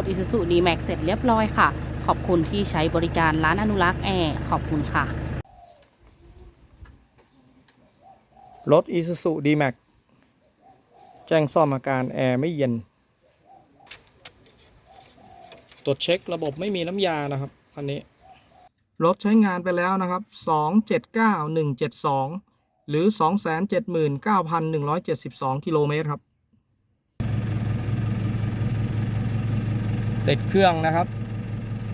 ถ Isuzu D-Max เสร็จเรียบร้อยค่ะ ขอบคุณที่ใช้บริการร้านอนุรักษ์แอร์ขอบคุณค่ะ รถ Isuzu D-Max แจ้งซ่อมอาการแอร์ไม่เย็น ตรวจเช็คระบบไม่มีน้ำยานะครับคันนี้ รถใช้งานไปแล้วนะครับ 279172 หรือ 279,172 กิโลเมตรครับ ติดเครื่องนะครับ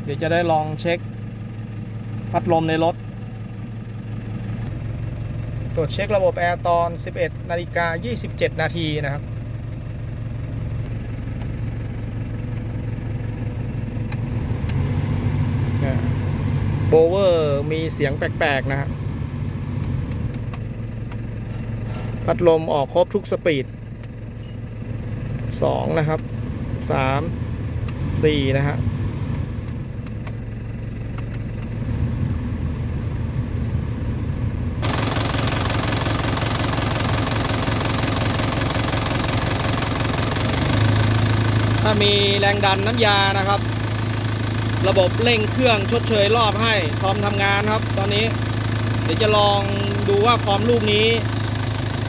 เดี๋ยวจะได้ลองเช็ค พัดลมในรถ ตรวจเช็คระบบแอร์ตอน 11 นาฬิกา 27 นาทีนะครับโบเวอร์มีเสียงแปลกๆนะครับพัดลมออกครบทุกสปีด 2 นะครับ 3 4นะฮะถ้ามีแรงดันน้ำยานะครับ ระบบเร่งเครื่องชดเชยรอบให้พร้อมทำงานครับ ตอนนี้ เดี๋ยวจะลองดูว่าความลูกนี้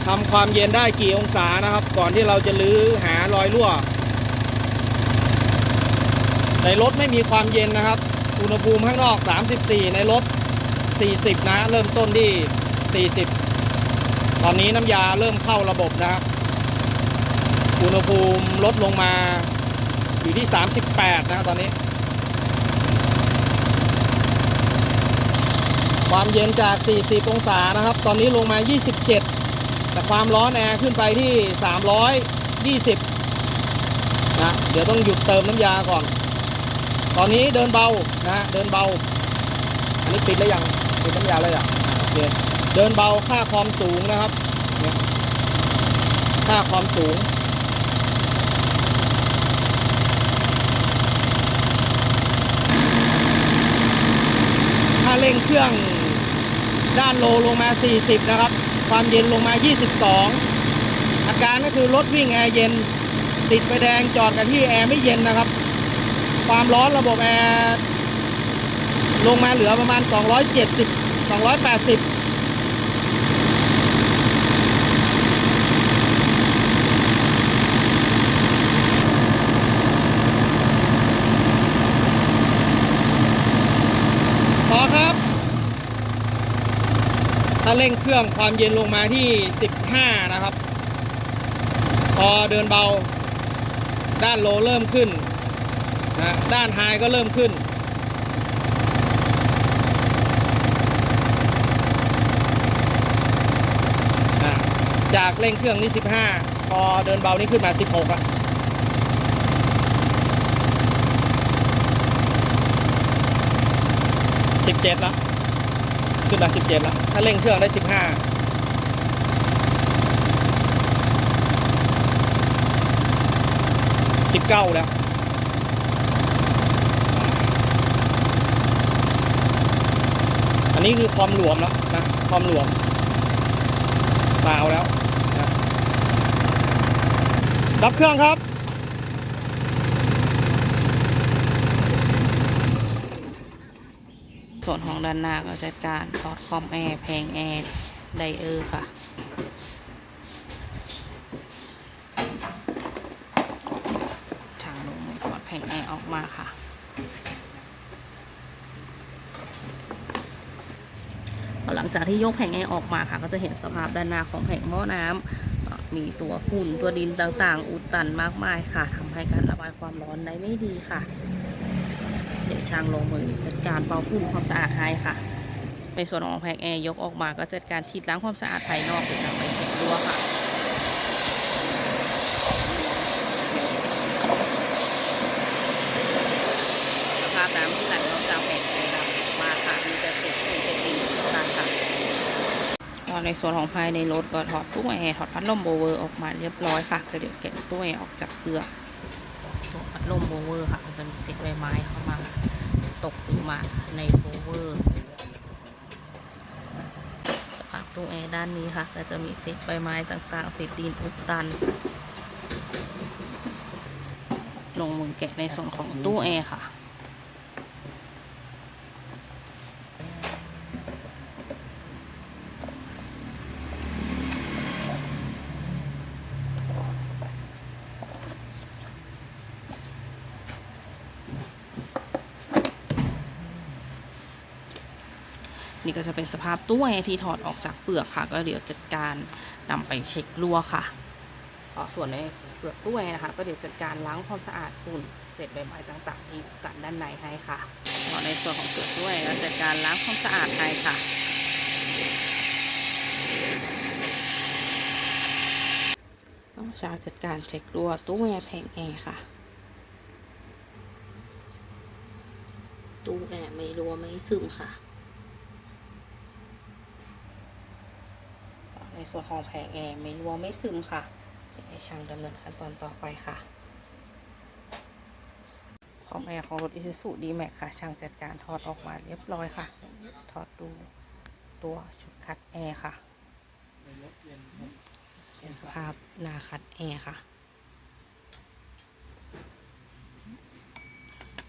ทำความเย็นได้กี่องศานะครับ ก่อนที่เราจะลื้อหารอยรั่ว ในรถไม่มีความเย็นนะครับ อุณหภูมิข้างนอก 34 ในรถ 40 นะ เริ่มต้นที่ 40 ตอนนี้น้ำยาเริ่มเข้าระบบนะครับ อุณหภูมิลดลงมาอยู่ที่ 38 นะครับตอนนี้ ความเย็นจาก 40 องศานะครับ ตอนนี้ลงมา 27 แต่ความร้อนแอร์ขึ้นไปที่ 320 นะ เดี๋ยวต้องหยุดเติมน้ำยาก่อน ตอนนี้เดินเบานะ เดินเบา อันนี้ปิดแล้วยังปิดน้ำยาแล้ยังอ่าโอเคเดินเบาค่าความสูงนะครับเนี่ยค่าความสูง ถ้าเร่งเครื่องด้านโลลงมา 40 นะครับ ความเย็นลงมา 22 อาการก็คือรถวิ่งแอร์เย็น ติดไฟแดงจอดกันที่แอร์ไม่เย็นนะครับ ความร้อนระบบแอร์ลงมาเหลือประมาณ 270 280พอครับ ถ้าเร่งเครื่องความเย็นลงมาที่ 15 นะครับ พอเดินเบา ด้านโลเริ่มขึ้น นะด้านไฮก็เริ่มขึ้นอะจากเร่งเครื่องนี่ 15 พอเดินเบานี่ขึ้นมา 16อะ17แล้ว ขึ้นมา17แล้ว ถ้าเร่งเครื่องได้15 19แล้ว อันนี้คือความหลวมแล้วนะความหลวมซาวแล้วนะดับเครื่องครับ ส่วนของด้านหน้าก็จัดการถอดคอมแอร์แพงแอร์ไดเออร์ค่ะ ช่างลงมือถอดแผงแอร์ออกมาค่ะ หลังจากที่ยกแผงแอร์ออกมาค่ะ ก็จะเห็นสภาพด้านหน้าของแผงหม้อน้ำเอ่อมีตัวฝุ่นตัวดินต่างๆ อุดตันมากมายค่ะทำให้การระบายความร้อนได้ไม่ดีค่ะ เดี๋ยวช่างลงมือจัดการเป่าฝุ่นความสะอาดให้ค่ะในส่วนของแผงแอร์ยกออกมาก็จัดการฉีดล้างความสะอาดภายนอกหรือนำไปเช็ดรั้วค่ะ สภาพน้ำที่ไหลออกจากแผงแอร์ดำมาค่ะมีแต่เศษฝุ่นเศษดินต่างๆค่ะก็ ในส่วนของภายในรถก็ถอดตู้แอร์ถอดพัดลมโบเวอร์ออกมาเรียบร้อยค่ะก็เดี๋ยวเก็บตู้แอร์ออกจากเปลือกตัวพัดลมโบเวอร์ค่ะมันจะมีเศษใบไม้เข้ามาตกลงมาในโบเวอร์สภาพตู้แอร์ด้านนี้ค่ะ ก็จะมีเศษใบไม้ต่างๆเศษดินอุดตัน ลงมือแกะในส่วนของตู้แอร์ค่ะ นี่ก็จะเป็นสภาพตู้แอร์ที่ถอดออกจากเปลือกค่ะ ก็เดี๋ยวจัดการนำไปเช็ครั่วค่ะอ่าส่วนในเปลือกตู้แอร์นะคะ ก็เดี๋ยวจัดการล้างความสะอาดฝุ่นเศษใบไม้ต่างๆที่กัดด้านในให้ค่ะส่วนในส่วนของเปลือกตู้แอร์ก็จัดการล้างความสะอาดให้ค่ะต้องชาจัดการเช็ครั่วตู้แอร์แผงแอร์ค่ะ ตู้แอร์ไม่รั่วไม่ซึมค่ะ ในส่วนของแผงแอร์ไม่รั่วไม่ซึมค่ะเดี๋ยวให้ช่างดำเนินขั้นตอนต่อไปค่ะของแอร์ของรถ Isuzu D-Max ค่ะ ช่างจัดการถอดออกมาเรียบร้อยค่ะ ถอดดูตัวชุดคัดแอร์ค่ะ เป็นสภาพหนาคัดแอร์ค่ะ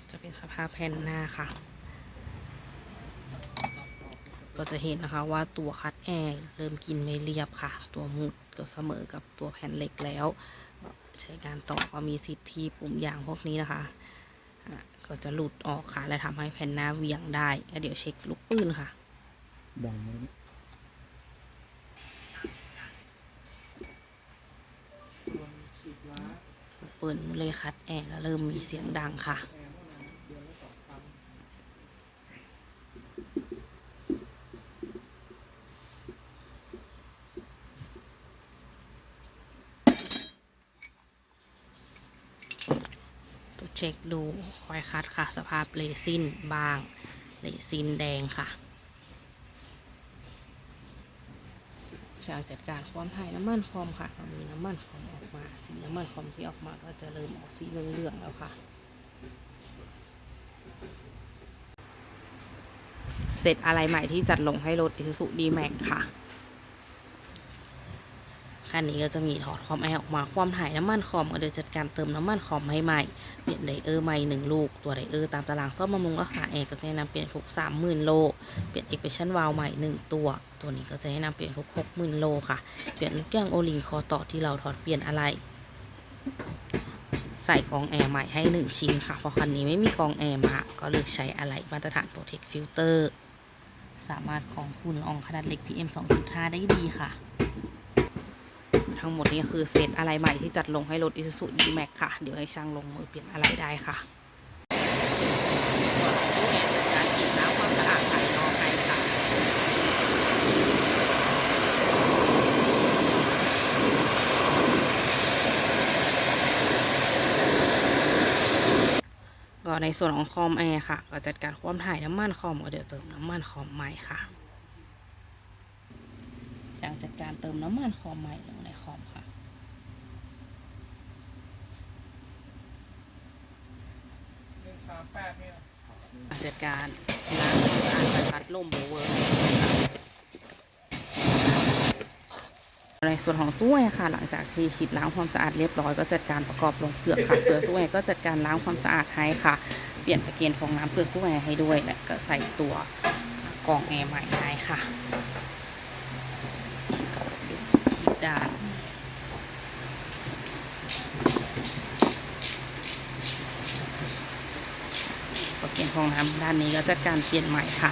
จะเป็นสภาพแผ่นหน้าค่ะ ก็จะเห็นนะคะว่าตัวคัดแอร์เริ่มกินไม่เรียบค่ะ ตัวมุดก็เสมอกับตัวแผ่นเหล็กแล้ว ใช้การต่อก็มีสิทธิ์ที่ปุ่มยางพวกนี้นะคะอะก็จะหลุดออกค่ะ และทำให้แผ่นหน้าเหวี่ยงได้แล้วเดี๋ยวเช็คลูกปืนค่ะดังไหมลูกปืนเลยคัดแอร์ก็เริ่มมีเสียงดังค่ะ ตัว เช็คดูคอยคัดค่ะ สภาพเลซินบาง เลซินแดงค่ะ ช่างจัดการความถ่ายน้ำมันฟอมค่ะเรามีน้ำมันฟอมออกมา สีน้ำมันฟอมที่ออกมาก็จะเริ่มออกสีเหลืองๆแล้วค่ะ เสร็จอะไรใหม่ที่จัดลงให้รถ Isuzu D-Max ค่ะ คันนี้ก็จะมีถอดคอมแอร์ออกมาความถ่ายน้ำมันคอมก็เดี๋ยวจัดการเติมน้ำมันคอมให้ใหม่เปลี่ยนไดเออร์ใหม่หนึ่งลูก ตัวไดเออร์ตามตารางซ่อมบำรุงรักษาแอร์ก็จะแนะนำเปลี่ยนทุกสามหมื่นโล เปลี่ยนเอกเพชันวาล์วใหม่หนึ่งตัว ตัวนี้ก็จะแนะนำเปลี่ยนทุกหกหมื่นโลค่ะ เปลี่ยนลูกยางโอลิงคอต่อที่เราถอดเปลี่ยนอะไร ใส่กองแอร์ใหม่ให้หนึ่งชิ้นค่ะ เพราะคันนี้ไม่มีกองแอร์มา ก็เลือกใช้อะไรมาตรฐาน Protect Filter สามารถกรองฝุ่นละอองขนาดเล็ก PM 2.5 ได้ดีค่ะ ทั้งหมดนี้คือเซตอะไรใหม่ที่จัดลงให้รถ Isuzu D-Max ค่ะ เดี๋ยวให้ช่างลงมือเปลี่ยนอะไรได้ค่ะส่องตู้แอร์จัดการกรีดน้ำความสะอาดภายนอกให้ค่ะก็ในส่วนของคอมแอร์ค่ะ ก็จัดการความถ่ายน้ำมันคอมก็เดี๋ยวเติมน้ำมันคอมใหม่ค่ะหลังจัดการเติมน้ำมันคอมใหม่ลงในคอมค่ะ หนึ่ง สามแปดเนี่ยจัดการล้างสะอาดใบพัดลมโบเวอร์ในส่วนของตู้แอร์ค่ะ หลังจากที่ฉีดล้างความสะอาดเรียบร้อยก็จัดการประกอบลงเปลือกค่ะเปลือกตู้แอร์ก็จัดการล้างความสะอาดให้ค่ะ เปลี่ยนตะเกียงฟองน้ำเปลือกตู้แอร์ให้ด้วยและก็ใส่ตัวกรองแอร์ใหม่ให้ค่ะอีกด้านตะเกียงฟ องน้ำด้านนี้ก็จัดการเปลี่ยนใหม่ค่ะ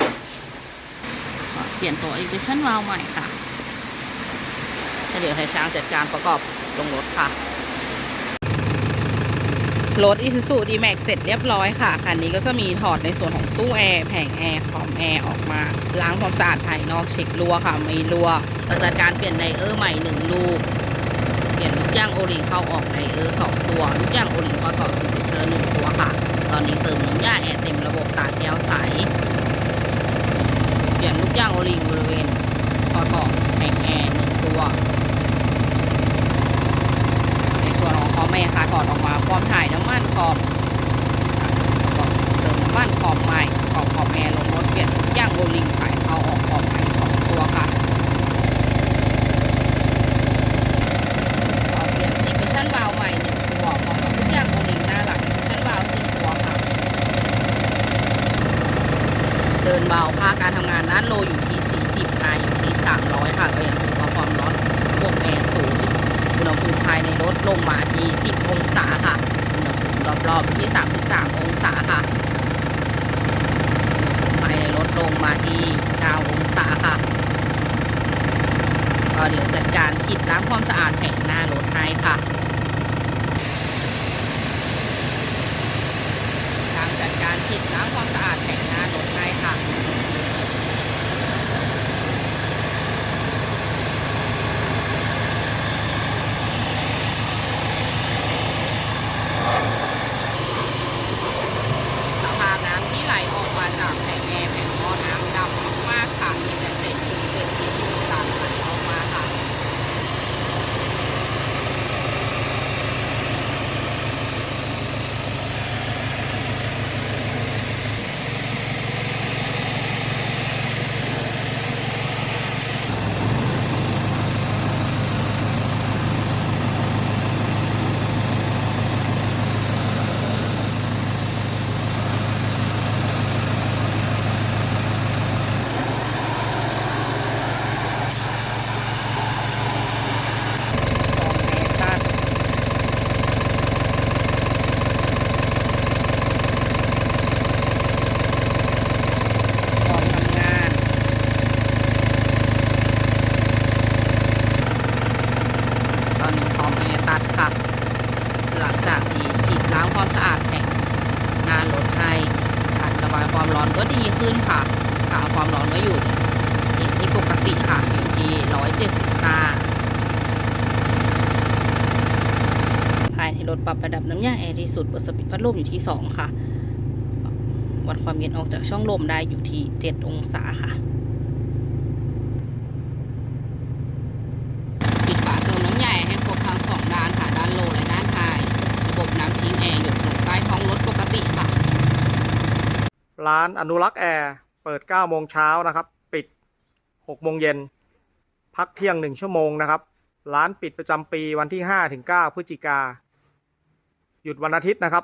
เปลี่ยนตัว ignition valve ใหม่ค่ะเดี๋ยวให้ช่างจัดการประกอบลงรถค่ะรถ Isuzu D-Max เสร็จเรียบร้อยค่ะ คันนี้ก็จะมีถอดในส่วนของตู้แอร์ แผงแอร์ คอมแอร์ ออกมา ล้างความสะอาดภายนอก เช็ครั่วค่ะม่รั่วเราจัดการเปลี่ยนไดเออร์ใหม่หนึ่งลูก เปลี่ยนลูกย่างโอลิงเข้าออกไดเออร์สองตัว ลูกย่างโอลิงเข้าต่อซิมเช อหนึ่งตัวค่ะ ตอนนี้เติมน้ำยาแอร์เต็มระบบตาแก้วใส เปลี่ยนลูกย่างโอลิงบริเวณข้อต่อแผงแอร์หนึ่งตัว ในส่วนของคอมแม่ค่ะถอดออกมาพร้อมถ่ายน้ำมันคอมเติมน้ำมันคอมใหม่กรอบคอมแอร์ลงรถเปลี่ยนย่างโอลิงถ่ายเข้าออกคอมใหม่สองตัวค่ะเปลี่ยนอีกชั่นวาลใหม่หนึ่ง กอย่างของหนิงหน้าหลังอยู่ชั้นวาวสี่ตัวค่ะ เดินเบาภาคการทำงานนั้นโลอยู่ที่ 40ไออยู่ที่ 300 ค่ะ ก็ยังถือความร้อนบวกแอร์สูงอุณหภูมิภายในรถลงมาที่ 10 องศาค่ะอุณหภูมิรอบๆอยู่ที่ 33 องศาค่ะภายในรถลงมาที่ 9 องศาค่ะก็เดี๋ยวจัดการฉีดล้างความสะอาดแผงหน้ารถให้ค่ะ จัดการฉีดล้างความสะอาดแห่งหน้ารถให้ค่ะ สภาพน้ำที่ไหลออกมาจากแผงแอร์แผงหม้อน้ำดำมากๆค่ะมีแต่เศษหินเศษหินต่างๆไหลออกมาค่ะ ของแอร์ตัดของทำงาน ตอนนี้พร้อมแอร์ตัด ค่ะ หลังจากที่ฉีดล้างความสะอาดแผงหน้ารถให้การระบายความร้อนก็ดีขึ้นค่ะค่าความร้อนก็อยู่ในที่ปกติค่ะอยู่ที่175ภายในรถปรับระดับน้ำยาแอร์ที่สุดเปิดสปีดพัดลมอยู่ที่2ค่ะ วัดความเย็นออกจากช่องลมได้อยู่ที่7องศาค่ะ ปิดฝาเติมน้ำยาแอร์ให้ครบทั้งสองด้านค่ะ ด้านโลและด้านท้าย ระบบน้ำทิ้งแอร์หยดลงใต้ท้องรถปกติค่ะ ร้านอนุรักษ์แอร์เปิด 9 โมงเช้านะครับ ปิด 6 โมงเย็น พักเที่ยง 1 ชั่วโมงนะครับ ร้านปิดประจำปีวันที่ 5 ถึง 9 พฤศจิกา หยุดวันอาทิตย์นะครับ